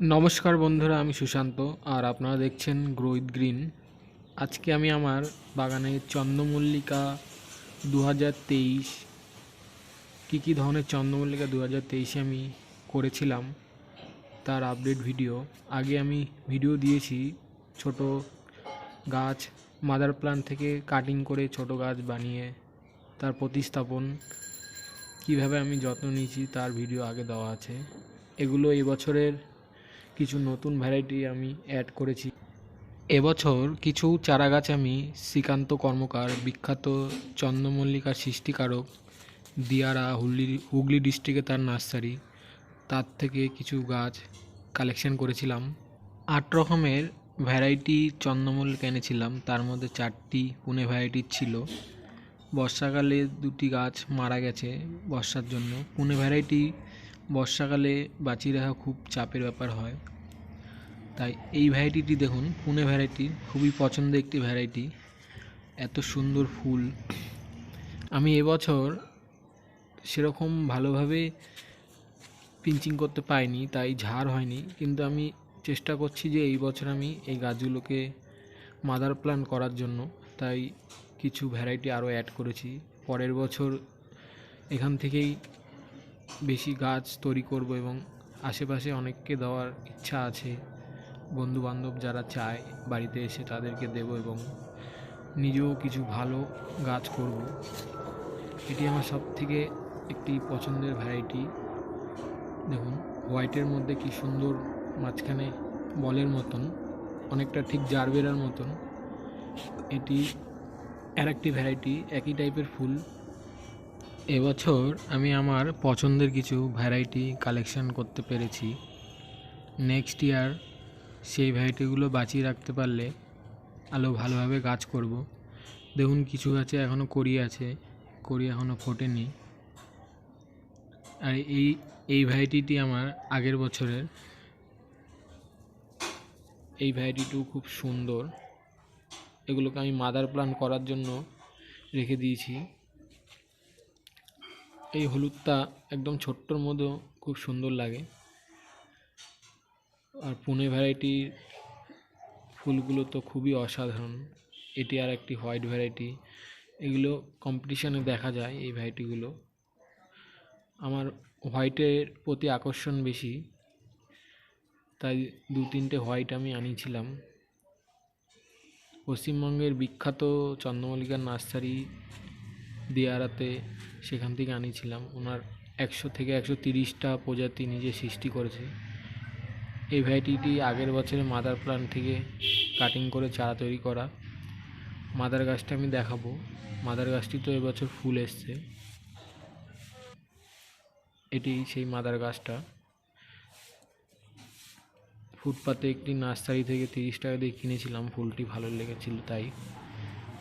নমস্কার বন্ধুরা, আমি সুশান্ত আর আপনারা দেখছেন গ্রোইথ গ্রিন। আজকে আমি আমার বাগানে চন্দ্রমল্লিকা দু হাজার তেইশ, কী কী ধরনের চন্দ্রমল্লিকা দু হাজার তেইশে আমি করেছিলাম তার আপডেট ভিডিও। আগে আমি ভিডিও দিয়েছি ছোট গাছ, মাদার প্লান্ট থেকে কাটিং করে ছোট গাছ বানিয়ে তার প্রতিস্থাপন, কীভাবে আমি যত্ন নিয়েছি তার ভিডিও আগে দেওয়া আছে। এগুলো এবছরের কিছু নতুন ভ্যারাইটি আমি অ্যাড করেছি। এবছর কিছু চারা গাছ আমি শ্রীকান্ত কর্মকার, বিখ্যাত চন্দ্রমল্লিকার সৃষ্টিকারক, দিয়ারা, হুগলি হুগলি ডিস্ট্রিক্টে তার নার্সারি তার থেকে কিছু গাছ কালেকশন করেছিলাম। আট রকমের ভ্যারাইটি চন্দ্রমল্লিকা এনেছিলাম। তার মধ্যে চারটি পুনে ভ্যারাইটির ছিল। বর্ষাকালে দুটি গাছ মারা গেছে বর্ষার জন্য। পুনে ভ্যারাইটি বর্ষাকালে বাঁচিয়ে রাখা খুব চাপের ব্যাপার হয়। তাই এই ভ্যারাইটিটি দেখুন পুনে ভ্যারাইটি খুবই পছন্দের একটি ভ্যারাইটি এত সুন্দর ফুল। আমি এবছর সেরকম ভালোভাবে পিঞ্চিং করতে পাইনি, তাই ঝাড় হয়নি। কিন্তু আমি চেষ্টা করছি যে এই বছর আমি এই গাছগুলোকে মাদার প্ল্যান করার জন্য। তাই কিছু ভ্যারাইটি আরও অ্যাড করেছি। পরের বছর এখান থেকেই বেশি গাছ তৈরি করব এবং আশেপাশে অনেককে দেওয়ার ইচ্ছা আছে। বন্ধু বান্ধব যারা চায় বাড়িতে এসে তাদেরকে দেব এবং নিজেও কিছু ভালো গাছ করব। এটি আমার সব থেকে একটি পছন্দের ভ্যারাইটি দেখুন হোয়াইটের মধ্যে কি সুন্দর মাঝখানে বলের মতন, অনেকটা ঠিক জারবেরার মতন। এটি আর একটি ভ্যারাইটি একই টাইপের ফুল। এবছর আমি আমার পছন্দের কিছু ভ্যারাইটি কালেকশন করতে পেরেছি। নেক্সট ইয়ার সেই ভ্যারাইটিগুলো বাঁচিয়ে রাখতে পারলে আরও ভালোভাবে গাছ করব। দেখুন, কিছু গাছে এখনও কড়ি আছে। কড়ি এখনও ফোটেনি। আর এই এই ভ্যারাইটিটি আমার আগের বছরের। এই ভ্যারাইটিটিও খুব সুন্দর। এগুলোকে আমি মাদার প্ল্যান করার জন্য রেখে দিয়েছি। এই হলুদটা একদম ছোট্টর মধ্যেও খুব সুন্দর লাগে। আর পুনে ভ্যারাইটির ফুলগুলো তো খুবই অসাধারণ। এটি আর একটি হোয়াইট ভ্যারাইটি এগুলো কম্পিটিশানে দেখা যায় এই ভ্যারাইটিগুলো আমার হোয়াইটের প্রতি আকর্ষণ বেশি। তাই দু তিনটে হোয়াইট আমি আনিয়েছিলাম পশ্চিমবঙ্গের বিখ্যাত চন্দ্রমল্লিকার নার্সারি দিয়ারাতে সেখান থেকে আনিয়েছিলাম ওনার একশো থেকে একশো তিরিশটা প্রজাতি নিজে সৃষ্টি করেছে। এই ভ্যারাইটিটি আগের বছরে মাদার প্লান্ট থেকে কাটিং করে চারা তৈরি করা। মাদার গাছটা আমি দেখাবো। মাদার গাছটি তো এবছর ফুল এসছে। এটি সেই মাদার গাছটা। ফুটপাতে একটি নার্সারি থেকে তিরিশ টাকা দিয়ে কিনেছিলাম। ফুলটি ভালো লেগেছিল তাই।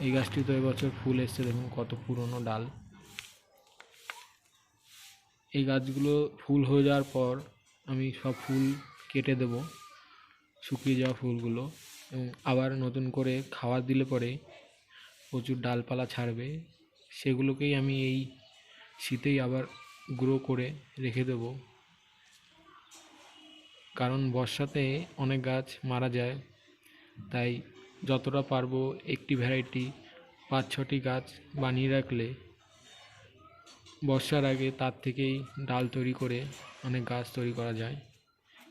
এই গাছটি তো এবছর ফুল এসছে, দেখুন কত পুরনো ডাল। এই গাছগুলো ফুল হয়ে যাওয়ার পর আমি সব ফুল কেটে দেব। শুকিয়ে যাওয়া ফুলগুলো। এবং আবার নতুন করে খাবার দিলে পরে প্রচুর ডালপালা ছাড়বে। সেগুলোকেই আমি এই শীতেই আবার গ্রো করে রেখে দেব। কারণ বর্ষাতে অনেক গাছ মারা যায়। তাই যতটা পারব একটি ভ্যারাইটি পাঁচ ছটি গাছ বানিয়ে রাখলে বর্ষার আগে তার থেকেই ডাল তৈরি করে অনেক গাছ তৈরি করা যায়।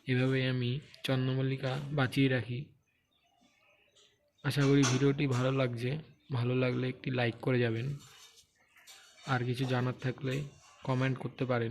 এভাবেই আমি চন্দ্রমল্লিকা বাঁচিয়ে রাখি। আশা করি ভিডিওটি ভালো লাগছে। ভালো লাগলে একটি লাইক করে যাবেন। আর কিছু জানার থাকলে কমেন্ট করতে পারেন।